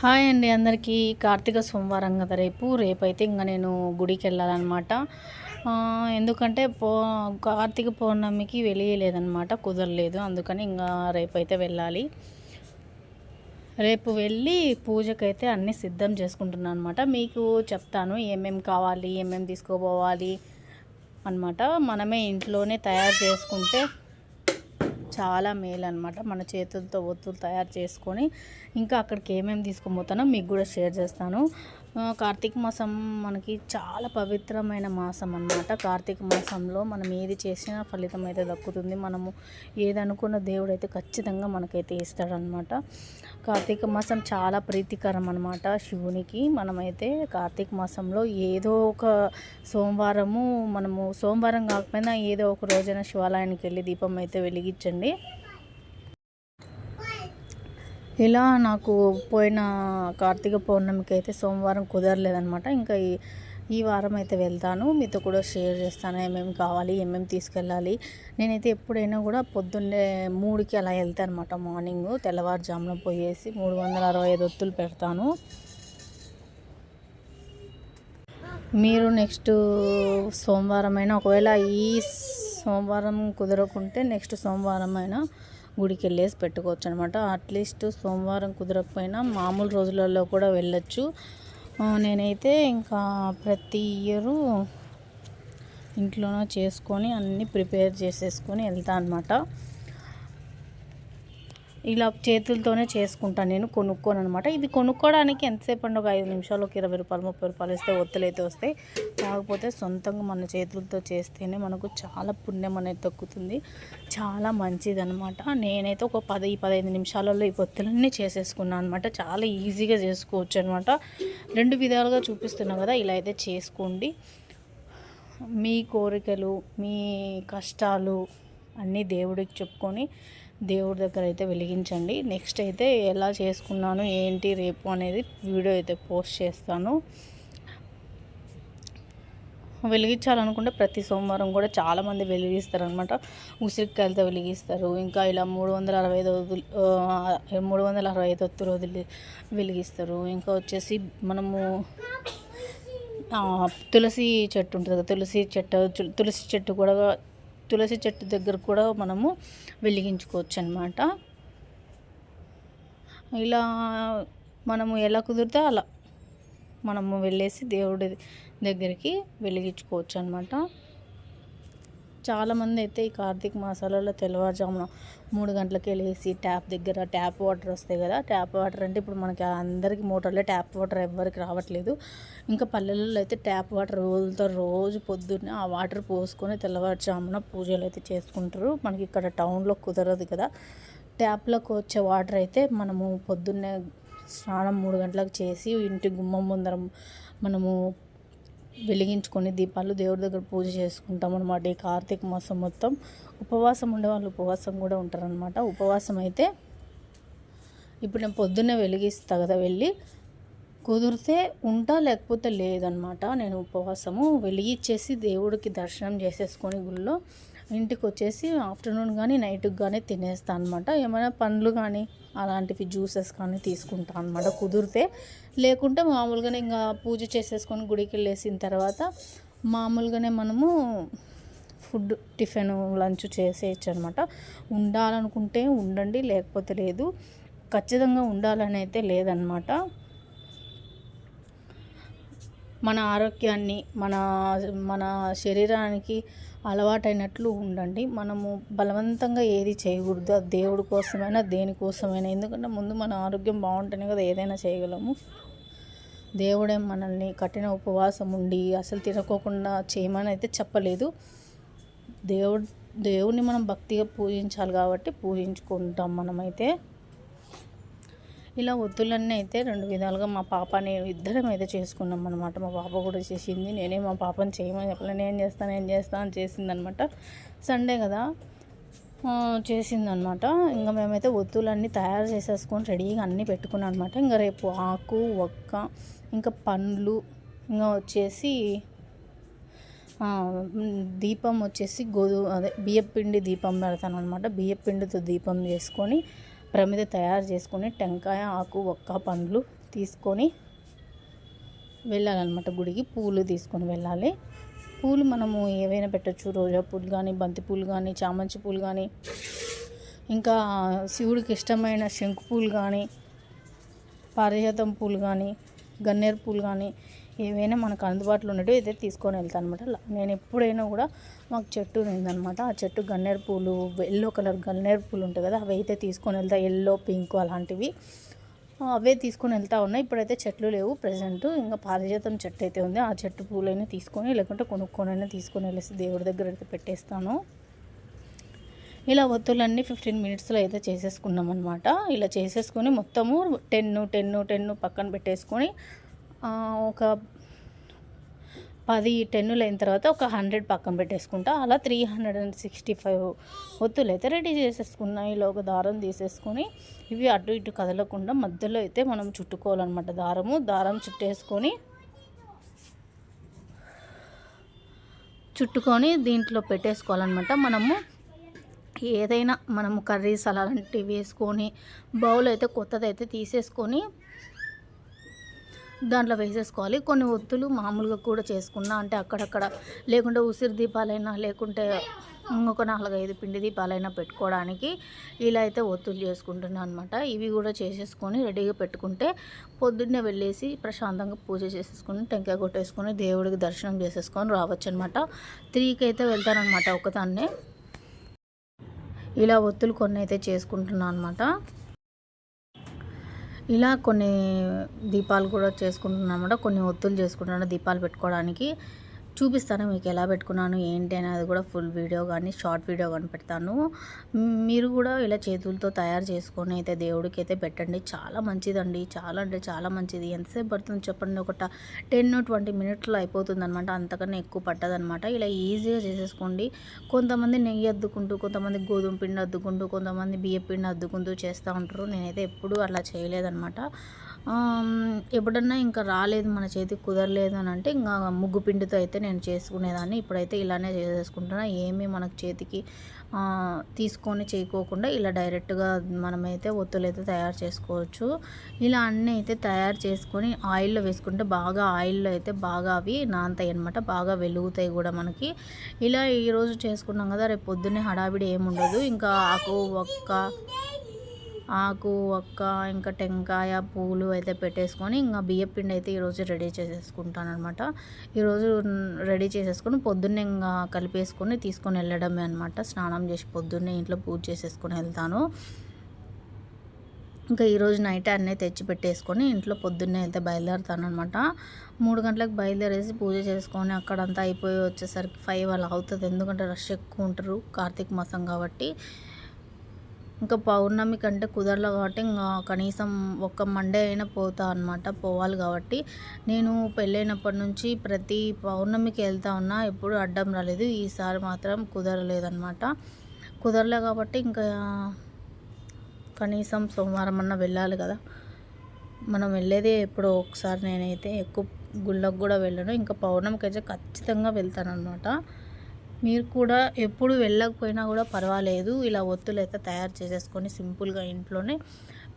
Hi అండి అందరికీ. కార్తీక సోమవారం కదా రేపు. రేపైతే ఇంకా నేను గుడికి వెళ్ళాలన్నమాట ఎందుకంటే పో కార్తీక పౌర్ణమికి వెళ్ళలేదన్నమాట కుదరలేదు. అందుకని ఇంకా రేపైతే వెళ్ళాలి. రేపు వెళ్ళి పూజకైతే అన్నీ సిద్ధం చేసుకుంటున్నాను అనమాట మీకు చెప్తాను ఏమేమి కావాలి ఏమేమి తీసుకోపోవాలి అన్నమాట. మనమే ఇంట్లోనే తయారు చేసుకుంటే చాలా మేలు అనమాట మన చేతులతో ఒత్తులు తయారు చేసుకొని ఇంకా అక్కడికి ఏమేమి తీసుకుపోతానో మీకు కూడా షేర్ చేస్తాను. కార్తీక మాసం మనకి చాలా పవిత్రమైన మాసం అన్నమాట. కార్తీక మాసంలో మనం ఏది చేసినా ఫలితం అయితే దక్కుతుంది. మనము ఏదనుకున్న దేవుడు అయితే ఖచ్చితంగా మనకైతే ఇస్తాడనమాట కార్తీక మాసం చాలా ప్రీతికరం అనమాట శివునికి. మనమైతే కార్తీక మాసంలో ఏదో ఒక సోమవారము మనము సోమవారం కాకపోయినా ఏదో ఒక రోజైనా శివాలయానికి వెళ్ళి దీపం అయితే వెలిగించండి. ఇలా నాకు పోయిన కార్తీక పౌర్ణమికి అయితే సోమవారం కుదరలేదనమాట ఇంకా ఈ ఈ వారం అయితే వెళ్తాను. మీతో కూడా షేర్ చేస్తాను ఏమేమి కావాలి ఏమేమి తీసుకెళ్ళాలి. నేనైతే ఎప్పుడైనా కూడా పొద్దున్నే మూడుకి అలా వెళ్తాను అనమాట మార్నింగ్. తెల్లవారుజామున పోయేసి మూడు వందల అరవై ఐదు ఒత్తులు పెడతాను. మీరు నెక్స్ట్ సోమవారం అయినా ఒకవేళ ఈ సోమవారం కుదరకుంటే నెక్స్ట్ సోమవారం అయినా గుడికి వెళ్ళేసి పెట్టుకోవచ్చు అనమాట అట్లీస్ట్ సోమవారం కుదరకపోయినా మామూలు రోజులలో కూడా వెళ్ళచ్చు. నేనైతే ఇంకా ప్రతి ఇయరు ఇంట్లోనో చేసుకొని అన్నీ ప్రిపేర్ చేసేసుకొని వెళ్తాను అనమాట ఇలా చేతులతోనే చేసుకుంటాను నేను కొనుక్కోను అనమాట ఇది కొనుక్కోవడానికి ఎంతసేపు అండి ఒక ఐదు నిమిషాలు ఒక ఇరవై రూపాయలు ముప్పై రూపాయలు ఇస్తే ఒత్తులైతే వస్తాయి. కాకపోతే సొంతంగా మన చేతులతో చేస్తేనే మనకు చాలా పుణ్యం అనేది దక్కుతుంది. చాలా మంచిది అనమాట నేనైతే ఒక పది పదహైదు నిమిషాలలో ఈ ఒత్తులన్నీ చేసేసుకున్నాను అనమాట చాలా ఈజీగా చేసుకోవచ్చు అనమాట రెండు విధాలుగా చూపిస్తున్నాను కదా ఇలా అయితే చేసుకోండి. మీ కోరికలు మీ కష్టాలు అన్నీ దేవుడికి చెప్పుకొని దేవుడి దగ్గర అయితే వెలిగించండి. నెక్స్ట్ అయితే ఎలా చేసుకున్నాను ఏంటి రేపు అనేది వీడియో అయితే పోస్ట్ చేస్తాను. వెలిగించాలనుకుంటే ప్రతి సోమవారం కూడా చాలామంది వెలిగిస్తారు అనమాట ఉసిరికాయలతో వెలిగిస్తారు. ఇంకా ఇలా మూడు వందల అరవై ఐదు వదులు మూడు వందల అరవై ఐదు ఒత్తు రోజులు వెలిగిస్తారు. ఇంకా వచ్చేసి మనము తులసి చెట్టు ఉంటుంది కదా తులసి చెట్టు తులసి చెట్టు కూడా తులసి చెట్టు దగ్గర కూడా మనము వెలిగించుకోవచ్చు అనమాట ఇలా మనము ఎలా కుదిరితే అలా మనము వెళ్ళేసి దేవుడి దగ్గరికి వెలిగించుకోవచ్చు అనమాట చాలామంది అయితే ఈ కార్తీక మాసాలలో తెల్లవారుజామున మూడు గంటలకి వెళ్ళేసి ట్యాప్ దగ్గర ట్యాప్ వాటర్ వస్తాయి కదా ట్యాప్ వాటర్ అంటే ఇప్పుడు మనకి అందరికి మోటార్లో ట్యాప్ వాటర్ ఎవరికి రావట్లేదు. ఇంకా పల్లెలలో అయితే ట్యాప్ వాటర్ వదులుతారు రోజు పొద్దున్నే ఆ వాటర్ పోసుకొని తెల్లవారుజామున పూజలు అయితే చేసుకుంటారు. మనకి ఇక్కడ టౌన్లో కుదరదు కదా ట్యాప్లోకి వచ్చే వాటర్ అయితే మనము పొద్దున్నే స్నానం మూడు గంటలకు చేసి ఇంటి గుమ్మం ముందర మనము వెలిగించుకొని దీపాలు దేవుడి దగ్గర పూజ చేసుకుంటాం అనమాట ఈ కార్తీక మాసం మొత్తం ఉపవాసం ఉండే వాళ్ళు ఉపవాసం కూడా ఉంటారనమాట ఉపవాసం అయితే ఇప్పుడు నేను పొద్దున్నే వెలిగిస్తా కదా వెళ్ళి కుదిరితే ఉంటా లేకపోతే లేదనమాట నేను ఉపవాసము వెలిగిచ్చేసి దేవుడికి దర్శనం చేసేసుకొని గుళ్ళో ఇంటికి వచ్చేసి ఆఫ్టర్నూన్ కానీ నైట్కి కానీ తినేస్తాను అనమాట ఏమైనా పండ్లు కానీ అలాంటివి జ్యూసెస్ కానీ తీసుకుంటాను అనమాట కుదిరితే. లేకుంటే మామూలుగానే ఇంకా పూజ చేసేసుకొని గుడికి వెళ్ళేసిన తర్వాత మామూలుగానే మనము ఫుడ్ టిఫిన్ లంచ్ చేసేయచ్చు అనమాట ఉండాలనుకుంటే ఉండండి లేకపోతే లేదు. ఖచ్చితంగా ఉండాలని అయితే లేదనమాట మన ఆరోగ్యాన్ని మన మన శరీరానికి అలవాటైనట్లు ఉండండి. మనము బలవంతంగా ఏది చేయకూడదు. అది దేవుడి కోసమైనా దేనికోసమైనా ఎందుకంటే ముందు మన ఆరోగ్యం బాగుంటేనే కదా ఏదైనా చేయగలము. దేవుడే మనల్ని కఠిన ఉపవాసం ఉండి అసలు తినకోకుండా చేయమని అయితే చెప్పలేదు. దేవుడు దేవుడిని మనం భక్తిగా పూజించాలి కాబట్టి పూజించుకుంటాం మనమైతే. ఇలా ఒత్తులన్నీ అయితే రెండు విధాలుగా మా పాప నేను ఇద్దరం అయితే చేసుకున్నాం అనమాట మా పాప కూడా చేసింది. నేనే మా పాపని చేయమని చెప్పలే. నేను చేస్తాను నేను చేస్తాను అని చేసింది అనమాట సండే కదా చేసిందనమాట ఇంకా మేమైతే ఒత్తులన్నీ తయారు చేసేసుకొని రెడీగా అన్నీ పెట్టుకున్నాం అనమాట ఇంకా రేపు ఆకు ఒక్క ఇంకా పండ్లు ఇంకా వచ్చేసి దీపం వచ్చేసి గోధుమ అదే బియ్యపిండి దీపం పెడతాను అనమాట బియ్యపిండితో దీపం చేసుకొని ప్రమిద తయారు చేసుకొని టెంకాయ ఆకు ఒక్క పండ్లు తీసుకొని వెళ్ళాలన్నమాట గుడికి. పూలు తీసుకొని వెళ్ళాలి. పూలు మనము ఏవైనా పెట్టచ్చు. రోజా పూలు కానీ బంతి పూలు కానీ చామంతి పూలు కానీ ఇంకా శివుడికి ఇష్టమైన శంకు పూలు కానీ పారిజాతం పూలు కానీ గన్నేరు పూలు కానీ ఏవైనా మనకు అందుబాటులో ఉన్నట్టు అయితే తీసుకొని వెళ్తాను అనమాట నేను ఎప్పుడైనా కూడా మాకు చెట్టు ఉందనమాట ఆ చెట్టు గన్నేరు పూలు ఎల్లో కలర్ గన్నేరు పూలు ఉంటాయి కదా అవి అయితే తీసుకొని వెళ్తా. ఎల్లో పింక్ అలాంటివి. అవే తీసుకొని వెళ్తా ఉన్నాయి. ఇప్పుడైతే చెట్లు లేవు. ప్రజెంట్ ఇంకా పారిజాతం చెట్టు అయితే ఉంది. ఆ చెట్టు పూలైనా తీసుకొని లేకుంటే కొనుక్కొనైనా తీసుకొని వెళ్ళేసి దేవుడి దగ్గర అయితే పెట్టేస్తాను. ఇలా ఒత్తులన్నీ ఫిఫ్టీన్ మినిట్స్లో అయితే చేసేసుకున్నాం అనమాట ఇలా చేసేసుకొని మొత్తము టెన్ టెన్ టెన్ పక్కన పెట్టేసుకొని ఒక పది టెన్నులు అయిన తర్వాత ఒక హండ్రెడ్ పక్కన పెట్టేసుకుంటా. అలా three hundred and sixty five ఒత్తులు అయితే రెడీ చేసేసుకున్నా. ఇలా ఒక దారం తీసేసుకొని ఇవి అటు ఇటు కదలకుండా మధ్యలో అయితే మనం చుట్టుకోవాలన్నమాట దారము. దారం చుట్టేసుకొని చుట్టుకొని దీంట్లో పెట్టేసుకోవాలన్నమాట. మనము ఏదైనా మనము కర్రీస్ అలాంటివి వేసుకొని బౌల్ అయితే కొత్తది అయితే తీసేసుకొని దాంట్లో వేసేసుకోవాలి. కొన్ని ఒత్తులు మామూలుగా కూడా చేసుకున్నా అంటే అక్కడక్కడ లేకుంటే ఉసిరి దీపాలైనా లేకుంటే ఇంకొక నాలుగైదు పిండి దీపాలైనా పెట్టుకోవడానికి ఇలా అయితే ఒత్తులు చేసుకుంటున్నాను అనమాట ఇవి కూడా చేసేసుకొని రెడీగా పెట్టుకుంటే పొద్దున్నే వెళ్ళేసి ప్రశాంతంగా పూజ చేసేసుకొని టెంకాయ కొట్టేసుకొని దేవుడికి దర్శనం చేసేసుకొని రావచ్చు అనమాట త్రీకి అయితే వెళ్తానమాట ఒకదాన్నే ఇలా ఒత్తులు కొన్ని అయితే చేసుకుంటున్నాను అనమాట ఇలా కొన్ని దీపాలు కూడా చేసుకుంటున్నాను అనమాట కొన్ని ఒత్తులు చేసుకుంటున్నాను దీపాలు పెట్టుకోవడానికి. చూపిస్తాను మీకు ఎలా పెట్టుకున్నాను ఏంటి అనేది కూడా ఫుల్ వీడియో కానీ షార్ట్ వీడియో కానీ పెడతాను. మీరు కూడా ఇలా చేతులతో తయారు చేసుకొని అయితే దేవుడికి అయితే పెట్టండి. చాలా మంచిదండి. చాలా అంటే చాలా మంచిది. ఎంతసేపు పడుతుంది చెప్పండి. ఒక టెన్ ట్వంటీ మినిట్లో అయిపోతుంది అనమాట అంతకన్నా ఎక్కువ పట్టదనమాట ఇలా ఈజీగా చేసేసుకోండి. కొంతమంది నెయ్యి అద్దుకుంటూ కొంతమంది గోధుమ పిండి అద్దుకుంటూ కొంతమంది బియ్య పిండి అద్దుకుంటూ చేస్తూ ఉంటారు. నేనైతే ఎప్పుడూ అలా చేయలేదనమాట ఎప్పుడన్నా ఇంకా రాలేదు మన చేతికి కుదరలేదు అని అంటే ఇంకా ముగ్గు పిండితో అయితే నేను చేసుకునేదాన్ని. ఇప్పుడైతే ఇలానే చేసేసుకుంటున్నా. ఏమీ మనకు చేతికి తీసుకొని చేయకోకుండా ఇలా డైరెక్ట్గా మనమైతే ఒత్తులైతే తయారు చేసుకోవచ్చు. ఇలా అన్నీ అయితే తయారు చేసుకొని ఆయిల్లో వేసుకుంటే బాగా ఆయిల్లో అయితే బాగా అవి నానతాయి అనమాట బాగా వెలుగుతాయి కూడా మనకి. ఇలా ఈరోజు చేసుకున్నాం కదా రేపు పొద్దున్నే హడావిడి ఏముండదు. ఇంకా ఆకు ఒక్క ఆకు ఒక్క ఇంకా టెంకాయ పూలు అయితే పెట్టేసుకొని ఇంకా బియ్యం పిండి అయితే ఈరోజు రెడీ చేసేసుకుంటాను అనమాట ఈరోజు రెడీ చేసేసుకొని పొద్దున్నే ఇంకా కలిపేసుకొని తీసుకొని వెళ్ళడమే అనమాట స్నానం చేసి పొద్దున్నే ఇంట్లో పూజ చేసేసుకొని వెళ్తాను. ఇంకా ఈరోజు నైట్ అన్నీ తెచ్చి పెట్టేసుకొని ఇంట్లో పొద్దున్నే అయితే బయలుదేరుతాను అనమాట మూడు గంటలకు బయలుదేరేసి పూజ చేసుకొని అక్కడంతా అయిపోయి వచ్చేసరికి ఫైవ్ అలా అవుతుంది. ఎందుకంటే రష్ ఎక్కువ ఉంటారు. కార్తీక మాసం కాబట్టి ఇంకా పౌర్ణమి కంటే కుదరలే కాబట్టి ఇంకా కనీసం ఒక్క మండే అయినా పోతా అనమాట పోవాలి కాబట్టి నేను పెళ్ళైనప్పటి నుంచి ప్రతి పౌర్ణమికి వెళ్తా ఉన్నా ఎప్పుడు అడ్డం రాలేదు. ఈసారి మాత్రం కుదరలేదనమాట కుదరలే కాబట్టి ఇంకా కనీసం సోమవారం అన్నా వెళ్ళాలి కదా. మనం వెళ్ళేదే ఎప్పుడో ఒకసారి నేనైతే ఎక్కువ గుళ్ళకు కూడా వెళ్ళను. ఇంకా పౌర్ణమికి అయితే ఖచ్చితంగా వెళ్తాను అనమాట మీరు కూడా ఎప్పుడు వెళ్ళకపోయినా కూడా పర్వాలేదు. ఇలా ఒత్తులు అయితే తయారు చేసేసుకొని సింపుల్గా ఇంట్లోనే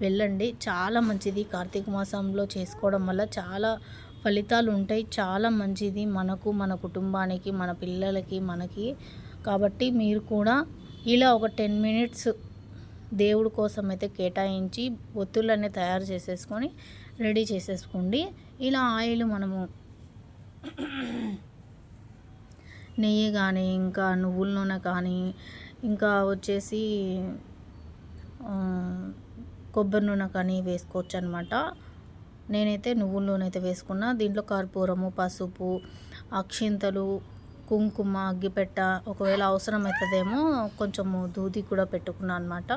వెళ్ళండి. చాలా మంచిది. కార్తీక మాసంలో చేసుకోవడం వల్ల చాలా ఫలితాలు ఉంటాయి. చాలా మంచిది మనకు మన కుటుంబానికి మన పిల్లలకి మనకి. కాబట్టి మీరు కూడా ఇలా ఒక టెన్ మినిట్స్ దేవుడి కోసం అయితే కేటాయించి ఒత్తులన్నీ తయారు చేసేసుకొని రెడీ చేసేసుకోండి. ఇలా ఆయిల్ మనము నెయ్యి కానీ ఇంకా నువ్వుల నూనె కానీ ఇంకా వచ్చేసి కొబ్బరి నూనె కానీ వేసుకోవచ్చు అనమాట నేనైతే నువ్వుల నూనె అయితే వేసుకున్నా. దీంట్లో కర్పూరము పసుపు అక్షింతలు కుంకుమ అగ్గిపెట్ట ఒకవేళ అవసరం అవుతుందేమో కొంచెము దూది కూడా పెట్టుకున్నాను అనమాట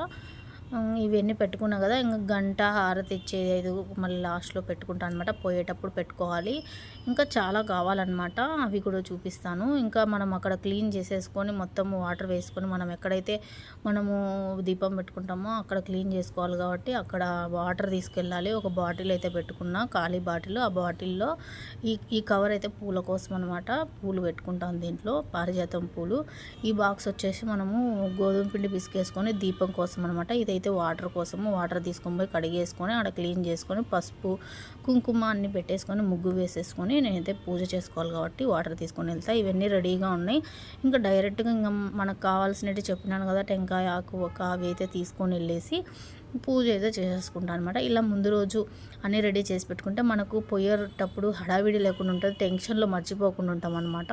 ఇవన్నీ పెట్టుకున్నా కదా ఇంకా గంట హారతి ఇచ్చేది మళ్ళీ లాస్ట్లో పెట్టుకుంటా అనమాట పోయేటప్పుడు పెట్టుకోవాలి. ఇంకా చాలా కావాలన్నమాట. అవి కూడా చూపిస్తాను. ఇంకా మనం అక్కడ క్లీన్ చేసేసుకొని మొత్తం వాటర్ వేసుకొని మనం ఎక్కడైతే మనము దీపం పెట్టుకుంటామో అక్కడ క్లీన్ చేసుకోవాలి కాబట్టి అక్కడ వాటర్ తీసుకెళ్ళాలి. ఒక బాటిల్ అయితే పెట్టుకున్నా ఖాళీ బాటిల్. ఆ బాటిల్లో ఈ ఈ కవర్ అయితే పూల కోసం అనమాట పూలు పెట్టుకుంటాం దీంట్లో పారిజాతం పూలు. ఈ బాక్స్ వచ్చేసి మనము గోధుమ పిండి పిసికేసుకొని దీపం కోసం అనమాట ఇది అయితే వాటర్ కోసము వాటర్ తీసుకొని పోయి కడిగేసుకొని ఆడ క్లీన్ చేసుకొని పసుపు కుంకుమ అన్ని పెట్టేసుకొని ముగ్గు వేసేసుకొని నేనైతే పూజ చేసుకోవాలి కాబట్టి వాటర్ తీసుకొని వెళ్తా. ఇవన్నీ రెడీగా ఉన్నాయి. ఇంకా డైరెక్ట్గా ఇంకా మనకు కావాల్సినట్టు చెప్పినాను కదా టెంకాయ ఆకు ఒక అవి అయితే తీసుకొని వెళ్ళేసి పూజ అయితే చేసేసుకుంటాను అనమాట ఇలా ముందు రోజు అన్నీ రెడీ చేసి పెట్టుకుంటే మనకు పోయేటప్పుడు హడావిడి లేకుండా ఉంటుంది టెన్షన్లో మర్చిపోకుండా ఉంటాం అనమాట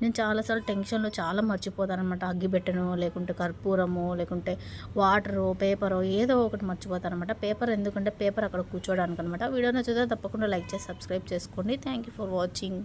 నేను చాలాసార్లు టెన్షన్లో చాలా మర్చిపోతాను అనమాట అగ్గిపెట్టెను లేకుంటే కర్పూరము లేకుంటే వాటరు పేపరు ఏదో ఒకటి మర్చిపోతాను అనమాట పేపర్ ఎందుకంటే పేపర్ అక్కడ కూర్చోడానికి అనమాట వీడియో నచ్చితే తప్పకుండా లైక్ చేసి సబ్స్క్రైబ్ చేసుకోండి. Thank you for watching.